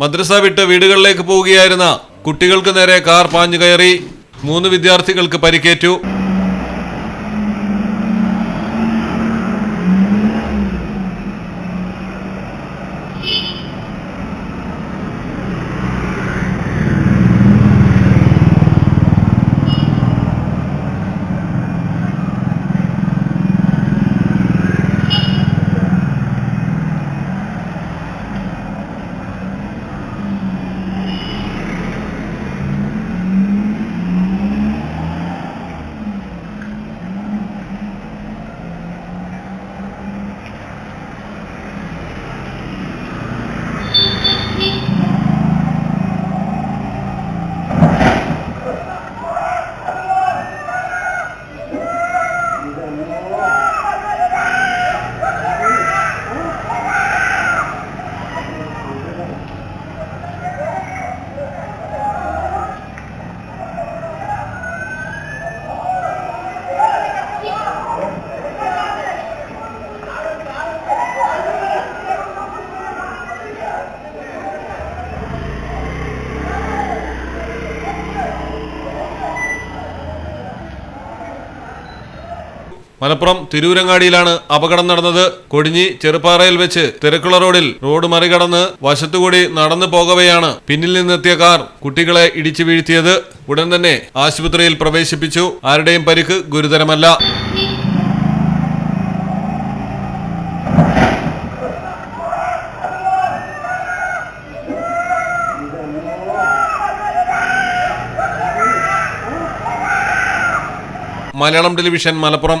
മദ്രസ വിട്ട് വീടുകളിലേക്ക് പോവുകയായിരുന്ന കുട്ടികൾക്ക് നേരെ കാർ പാഞ്ഞു കയറി മൂന്ന് വിദ്യാർത്ഥികൾക്ക് പരിക്കേറ്റു. മലപ്പുറം തിരൂരങ്ങാടിയിലാണ് അപകടം നടന്നത്. കൊടിഞ്ഞി ചെറുപ്പാറയിൽ വെച്ച് തിരക്കുള്ള റോഡിൽ റോഡ് മറികടന്ന് വശത്തുകൂടി നടന്നു പോകവെയാണ് പിന്നിൽ നിന്നെത്തിയ കാർ കുട്ടികളെ ഇടിച്ചു വീഴ്ത്തിയത്. ഉടൻ തന്നെ ആശുപത്രിയിൽ പ്രവേശിപ്പിച്ചു. ആരുടെയും പരിക്ക് ഗുരുതരമല്ല. Malayalam television Malappuram.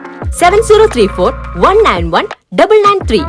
seven zero three four one nine one double nine three